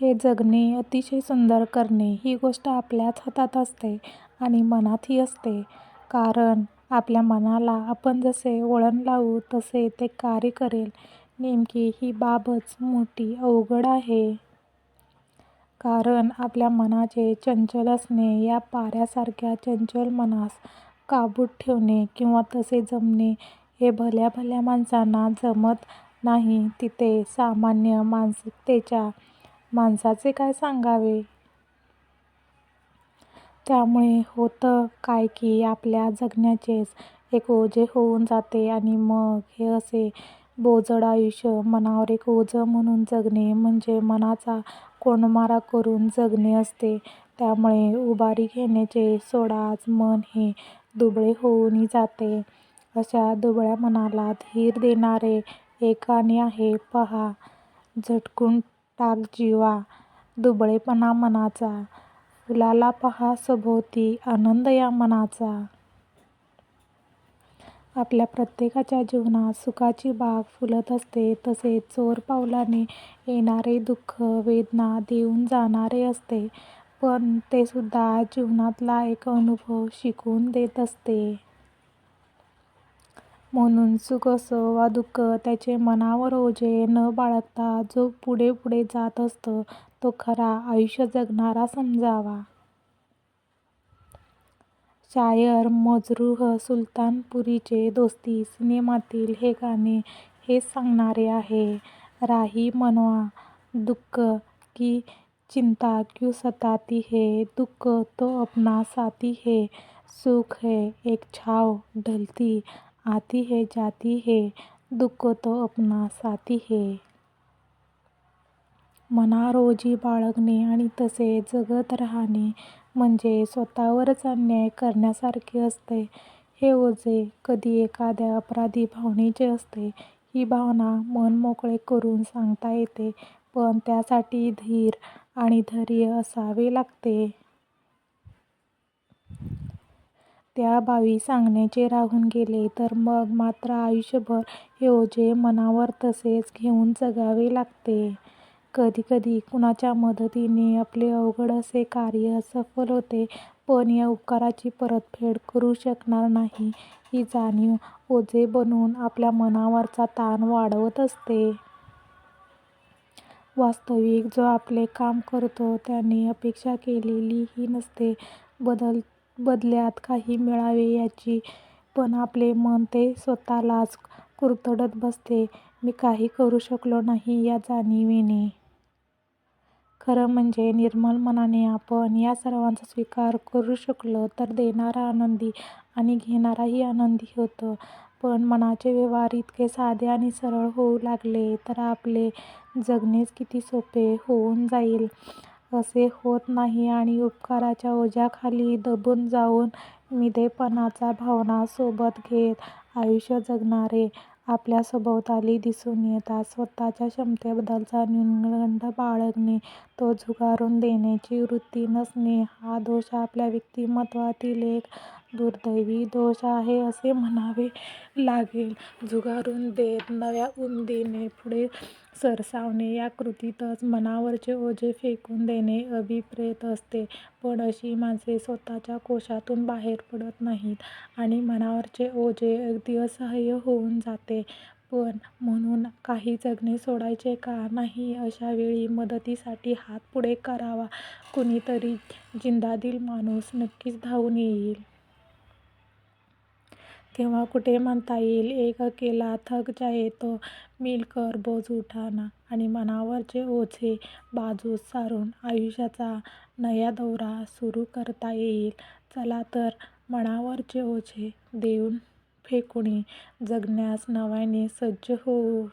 हे जगणे अतिशय सुंदर करणे ही गोष्ट आपल्याच हातात असते आणि मनातही असते. कारण आपल्या मनाला आपण जसे वळण लावू तसे ते कार्य करेल. नेमकी ही बाबच मोठी अवघड आहे. कारण आपल्या मनाचे चंचल असणे, या पाऱ्यासारख्या चंचल मनास काबूत ठेवणे किंवा तसे जमणे हे भल्या भल्या माणसांना जमत नाही तिथे सामान्य मानसिकतेच्या माणसाचे काय सांगावे? त्यामुळे होतं काय की आपल्या जगण्याचेच एक ओझे होऊन जाते आणि मग हे असे बोजड आयुष्य मनावर एक ओझं म्हणून जगणे म्हणजे मनाचा कोंडमारा करून जगणे असते. त्यामुळे उभारी घेण्याचे सोडाच मन हे दुबळे होऊनही जाते. अशा दुबळ्या मनाला धीर देणारे एक गाणे आहे पहा झटकून टाक जिवा दुबळेपणा मनाचा, फुलाला पहा सभोवती आनंद या मनाचा. आपल्या प्रत्येकाच्या जीवनात सुखाची बाग फुलत असते तसेच चोर पावलाने येणारे दुःख वेदना देऊन जाणारे असते. पण तेसुद्धा जीवनातला एक अनुभव शिकवून देत असते. म्हणून सुख असो वा दुःख त्याचे मनावर ओझे न बाळगता जो पुढे पुढे जात असतो तो खरा आयुष्य जगणारा समजावा. शायर मजरूह सुलतानपुरीचे दोस्ती सिनेमातील हे गाणे हेच सांगणारे आहे. राही मनवा दुःख की चिंता क्यू सताती है दुःख तो अपना साथी है सुख है एक छाव ढलती आती है जाती है दुःख तो अपना साथी है. मना रोजी बाळगणे आणि तसे जगत राहणे म्हणजे स्वतःवरच अन्याय करण्यासारखे असते. हे ओझे कधी एखाद्या अपराधी भावनेचे असते. ही भावना मन मोकळे करून सांगता येते पण त्यासाठी धीर आणि धैर्य असावे लागते. त्या बावी सांगण्याचे राहून गेले तर मग मात्र आयुष्यभर हे ओझे मनावर तसेच घेऊन जगावे लागते. कधीकधी कुणाच्या मदतीने आपले अवघड असे कार्य सफल होते पण या उपकाराची परतफेड करू शकणार नाही ही जाणीव ओझे बनून आपल्या मनावरचा ताण वाढवत असते. वास्तविक जो आपले काम करतो त्याने अपेक्षा केलेली ही नसते बदल्यात काही मिळावे याची पण आपले मन ते स्वतःलाच कुरतडत बसते मी काही करू शकलो नाही या जाणिवेने. खरं म्हणजे निर्मल मनाने आपण या सर्वांचा स्वीकार करू शकलो तर देणारा आनंदी आणि घेणाराही आनंदी होतो. पण मनाचे व्यवहार इतके साधे आणि सरळ होऊ लागले तर आपले जगणेच किती सोपे होऊन जाईल. असे होत नाही आणि उपकाराच्या ओझ्याखाली दबून जाऊन मीदेपणाच्या भावना सोबत घेत आयुष्य जगणारे आपल्या सभोवताली दिसून येतात. स्वतःच्या क्षमतेबद्दलचा न्यूनगंड बाळगणे, तो झुगारून देण्याची वृत्ती नसणे हा दोष आपल्या व्यक्तिमत्त्वातील एक दुर्दैवी दोष आहे असे म्हणावे लागेल. झुगारून देत नव्या उमदीने पुढे सरसावणे या कृतीतच मनावरचे ओझे फेकून देणे अभिप्रेत असते. पण अशी माणसे स्वतःच्या कोशातून बाहेर पडत नाहीत आणि मनावरचे ओझे अगदी असह्य होऊन जाते. पण म्हणून काही जगणे सोडायचे का नाही अशावेळी मदतीसाठी हात पुढे करावा कुणीतरी जिंदादिल माणूस नक्कीच धावून येईल. तेव्हा कुठे म्हणता येईल एक केला थक जाये तो मिलकर बोझ उठाना आणि मनावरचे ओझे बाजूस सारून आयुष्याचा नया दौरा सुरू करता येईल. चला तर मनावरचे ओझे देऊन फेकूनी जगण्यास नव्याने सज्ज होऊ.